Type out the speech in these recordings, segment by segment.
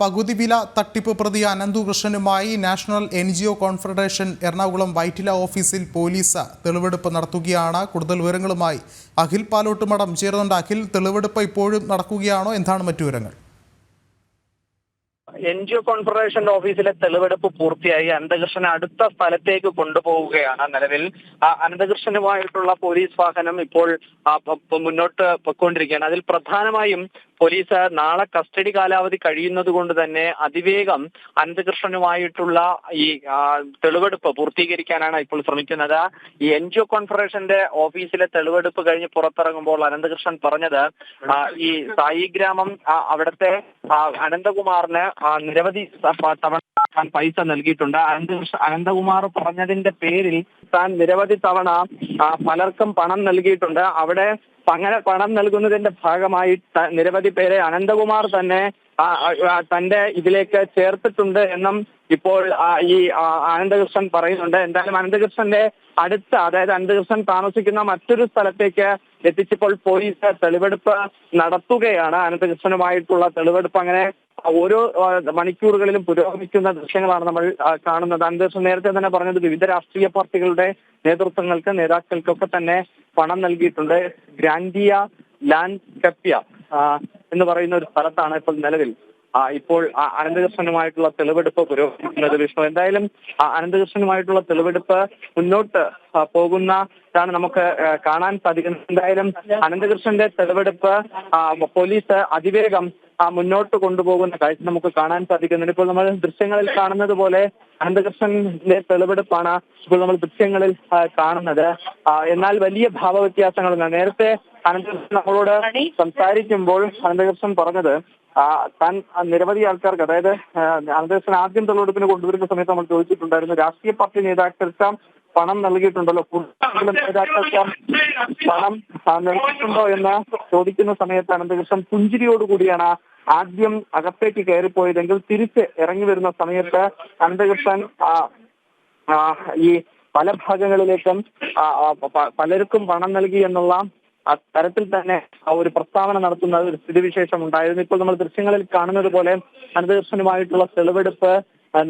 പകുതി വില തട്ടിപ്പ് പ്രതി അനന്തുകൃഷ്ണനുമായി national N G O confederation Ernakulam Vyttila ഓഫീസിൽ പോലീസ് തെളിവെടുപ്പ് നടത്തുകയാണ്. കൂടുതൽ വിവരങ്ങളുമായി അഖിൽ പാലോട്ടുമടം ചേർന്നുണ്ട് അഖിൽ തെളിവെടുപ്പ് ഇപ്പോഴും നടക്കുകയാണോ? എന്താണ് മറ്റു വിവരങ്ങൾ? എൻ ജി ഒ കോൺഫെഡറേഷന്റെ ഓഫീസിലെ തെളിവെടുപ്പ് പൂർത്തിയായി. അനന്തകൃഷ്ണൻ അടുത്ത സ്ഥലത്തേക്ക് കൊണ്ടുപോവുകയാണ് നിലവിൽ. അനന്തകൃഷ്ണനുമായിട്ടുള്ള പോലീസ് വാഹനം ഇപ്പോൾ മുന്നോട്ട് പൊയ്ക്കൊണ്ടിരിക്കുകയാണ്. അതിൽ പ്രധാനമായും പോലീസ് നാളെ കസ്റ്റഡി കാലാവധി കഴിയുന്നത് കൊണ്ട് തന്നെ അതിവേഗം അനന്തകൃഷ്ണനുമായിട്ടുള്ള ഈ തെളിവെടുപ്പ് പൂർത്തീകരിക്കാനാണ് ഇപ്പോൾ ശ്രമിക്കുന്നത്. ഈ എൻ ജി ഒ കോൺഫെഡറേഷന്റെ ഓഫീസിലെ തെളിവെടുപ്പ് കഴിഞ്ഞ് പുറത്തിറങ്ങുമ്പോൾ അനന്തകൃഷ്ണൻ പറഞ്ഞത് ഈ സായി ഗ്രാമം അവിടുത്തെ അനന്തകുമാറിന് നിരവധി തവണ താൻ പൈസ നൽകിയിട്ടുണ്ട്. അനന്ത അനന്തകുമാർ പറഞ്ഞതിന്റെ പേരിൽ താൻ നിരവധി തവണ പലർക്കും പണം നൽകിയിട്ടുണ്ട്. അവിടെ അങ്ങനെ പണം നൽകുന്നതിന്റെ ഭാഗമായി നിരവധി പേരെ അനന്തകുമാർ തന്നെ തന്റെ ഇതിലേക്ക് ചേർത്തിട്ടുണ്ട് എന്നും ഇപ്പോൾ ഈ ആനന്ദകൃഷ്ണൻ പറയുന്നുണ്ട്. എന്തായാലും അനന്തകൃഷ്ണന്റെ അടുത്ത അതായത് അനന്തകൃഷ്ണൻ താമസിക്കുന്ന മറ്റൊരു സ്ഥലത്തേക്ക് എത്തിച്ചപ്പോൾ പോലീസ് തെളിവെടുപ്പ് നടത്തുകയാണ്. അനന്തകൃഷ്ണനുമായിട്ടുള്ള തെളിവെടുപ്പ് അങ്ങനെ ഓരോ മണിക്കൂറുകളിലും പുരോഗമിക്കുന്ന ദൃശ്യങ്ങളാണ് നമ്മൾ കാണുന്നത്. അനന്തകൃഷ്ണൻ നേരത്തെ തന്നെ പറഞ്ഞത് വിവിധ രാഷ്ട്രീയ പാർട്ടികളുടെ നേതൃത്വങ്ങൾക്ക് നേതാക്കൾക്കൊക്കെ തന്നെ പണം നൽകിയിട്ടുണ്ട്. ഗ്രാൻഡിയ ലാൻഡ് കപ്യ ആ, എന്ന് പറയുന്ന ഒരു സ്ഥലത്താണ് ഇപ്പോൾ നിലവിൽ. ഇപ്പോൾ അനന്തകൃഷ്ണനുമായിട്ടുള്ള തെളിവെടുപ്പ് പുരോഗമിക്കുന്നത് വിഷ്ണു. എന്തായാലും അനന്തകൃഷ്ണനുമായിട്ടുള്ള തെളിവെടുപ്പ് മുന്നോട്ട് പോകുന്ന ാണ് നമുക്ക് കാണാൻ സാധിക്കുന്നത്. എന്തായാലും അനന്തകൃഷ്ണന്റെ തെളിവെടുപ്പ് പോലീസ് അതിവേഗം മുന്നോട്ട് കൊണ്ടുപോകുന്ന കാഴ്ച നമുക്ക് കാണാൻ സാധിക്കുന്നുണ്ട്. ഇപ്പോൾ നമ്മൾ ദൃശ്യങ്ങളിൽ കാണുന്നത് പോലെ അനന്തകൃഷ്ണന്റെ തെളിവെടുപ്പാണ് ഇപ്പോൾ നമ്മൾ ദൃശ്യങ്ങളിൽ കാണുന്നത്. എന്നാൽ വലിയ ഭാവവ്യത്യാസങ്ങളൊന്നും നേരത്തെ അനന്തകൃഷ്ണൻ നമ്മളോട് സംസാരിക്കുമ്പോൾ അനന്തകൃഷ്ണൻ പറഞ്ഞത് ആ, താൻ ആ, നിരവധി ആൾക്കാർക്ക് അതായത് അനന്തകൃഷ്ണൻ ആദ്യം തെളിവെടുപ്പിന് കൊണ്ടുവരുന്ന സമയത്ത് നമ്മൾ ചോദിച്ചിട്ടുണ്ടായിരുന്നു രാഷ്ട്രീയ പാർട്ടി നേതാക്കൾക്ക് പണം നൽകിയിട്ടുണ്ടല്ലോ. കൂടുതൽ നേതാക്കൾക്ക് പണം നൽകിയിട്ടുണ്ടോ എന്ന് ചോദിക്കുന്ന സമയത്ത് അനന്തകൃഷ്ണൻ പുഞ്ചിരിയോടുകൂടിയാണ് ആദ്യം അകത്തേക്ക് കയറിപ്പോയതെങ്കിൽ തിരിച്ച് ഇറങ്ങി വരുന്ന സമയത്ത് അനന്തകൃഷ്ണൻ ഈ പല ഭാഗങ്ങളിലേക്കും പലർക്കും പണം നൽകി എന്നുള്ള തരത്തിൽ തന്നെ ആ ഒരു പ്രസ്താവന നടത്തുന്ന ഒരു സ്ഥിതിവിശേഷം ഉണ്ടായിരുന്നു. ഇപ്പോൾ നമ്മൾ ദൃശ്യങ്ങളിൽ കാണുന്നത് പോലെ അനന്തകൃഷ്ണനുമായിട്ടുള്ള തെളിവെടുപ്പ്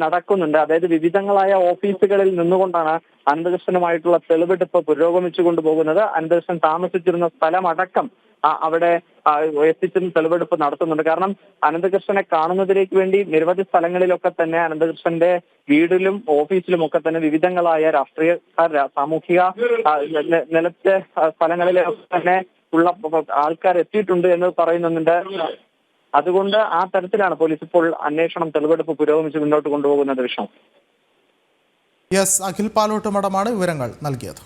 നടക്കുന്നുണ്ട്. അതായത് വിവിധങ്ങളായ ഓഫീസുകളിൽ നിന്നുകൊണ്ടാണ് അനന്തകൃഷ്ണനുമായിട്ടുള്ള തെളിവെടുപ്പ് പുരോഗമിച്ചു കൊണ്ടുപോകുന്നത്. അനന്തകൃഷ്ണൻ താമസിച്ചിരുന്ന സ്ഥലമടക്കം അവിടെ എത്തിച്ചും തെളിവെടുപ്പ് നടത്തുന്നുണ്ട്. കാരണം അനന്തകൃഷ്ണനെ കാണുന്നതിലേക്ക് വേണ്ടി നിരവധി സ്ഥലങ്ങളിലൊക്കെ തന്നെ അനന്തകൃഷ്ണന്റെ വീടിലും ഓഫീസിലും ഒക്കെ തന്നെ വിവിധങ്ങളായ രാഷ്ട്രീയ സാമൂഹിക നിലത്തെ സ്ഥലങ്ങളിലൊക്കെ തന്നെ ഉള്ള ആൾക്കാർ എത്തിയിട്ടുണ്ട് എന്ന് പറയുന്നുണ്ട്. അതുകൊണ്ട് ആ തരത്തിലാണ് പോലീസ് ഇപ്പോൾ അന്വേഷണം തെളിവെടുപ്പ് പുരോഗമിച്ച് മുന്നോട്ട് കൊണ്ടുപോകുന്ന വിഷയം യെസ് അഖിൽ പാലോട്ടുമടമാണ് വിവരങ്ങൾ നൽകിയത്.